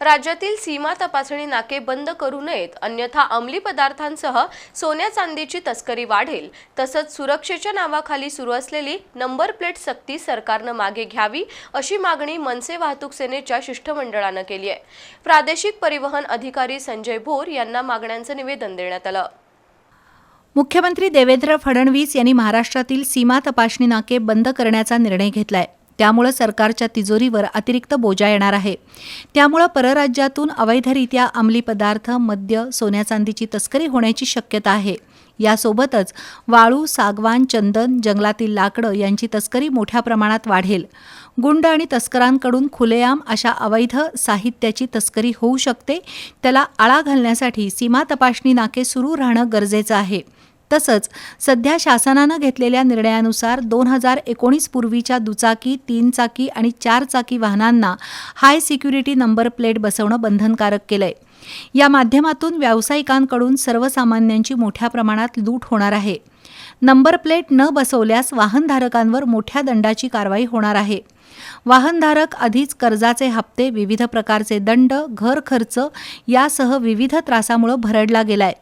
राज्यातील सीमा तपासणी नाके बंद करू नयेत अन्यथा अंमली पदार्थांसह सोन्या चांदीची तस्करी वाढेल. तसंच सुरक्षेच्या नावाखाली सुरू असलेली नंबर प्लेट सक्ती सरकारनं मागे घ्यावी अशी मागणी मनसे वाहतूक सेनेच्या शिष्टमंडळानं केली आहे. प्रादेशिक परिवहन अधिकारी संजय भोर यांना मागण्यांचं निवेदन देण्यात आलं. मुख्यमंत्री देवेंद्र फडणवीस यांनी महाराष्ट्रातील सीमा तपासणी नाके बंद करण्याचा निर्णय घेतलाय. त्यामुळं सरकारच्या तिजोरीवर अतिरिक्त बोजा येणार आहे. त्यामुळं परराज्यातून अवैधरित्या अंमली पदार्थ मद्य सोन्या चांदीची तस्करी होण्याची शक्यता आहे. यासोबतच वाळू सागवान चंदन जंगलातील लाकडं यांची तस्करी मोठ्या प्रमाणात वाढेल. गुंड आणि तस्करांकडून खुलेआम अशा अवैध साहित्याची तस्करी होऊ शकते. त्याला आळा घालण्यासाठी सीमा तपासणी नाके सुरू राहणं गरजेचं आहे. तसंच सध्या शासनानं घेतलेल्या निर्णयानुसार दोन हजार एकोणीस पूर्वीच्या दुचाकी तीन चाकी आणि चार चाकी वाहनांना हाय सिक्युरिटी नंबर प्लेट बसवणं बंधनकारक केलंय. या माध्यमातून व्यावसायिकांकडून सर्वसामान्यांची मोठ्या प्रमाणात लूट होणार आहे. नंबर प्लेट न बसवल्यास वाहनधारकांवर मोठ्या दंडाची कारवाई होणार आहे. वाहनधारक आधीच कर्जाचे हप्ते विविध प्रकारचे दंड घर खर्च यासह विविध त्रासामुळे भरडला गेलाय.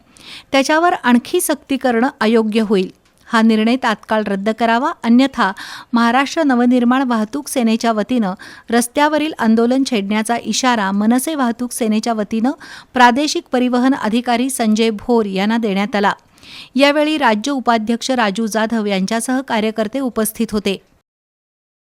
त्याच्यावर आणखी सक्ती करणं अयोग्य होईल. हा निर्णय तात्काळ रद्द करावा अन्यथा महाराष्ट्र नवनिर्माण वाहतूक सेनेच्या वतीनं रस्त्यावरील आंदोलन छेडण्याचा इशारा मनसे वाहतूक सेनेच्या वतीनं प्रादेशिक परिवहन अधिकारी संजय भोर यांना देण्यात आला. यावेळी राज्य उपाध्यक्ष राजू जाधव यांच्यासह कार्यकर्ते उपस्थित होते.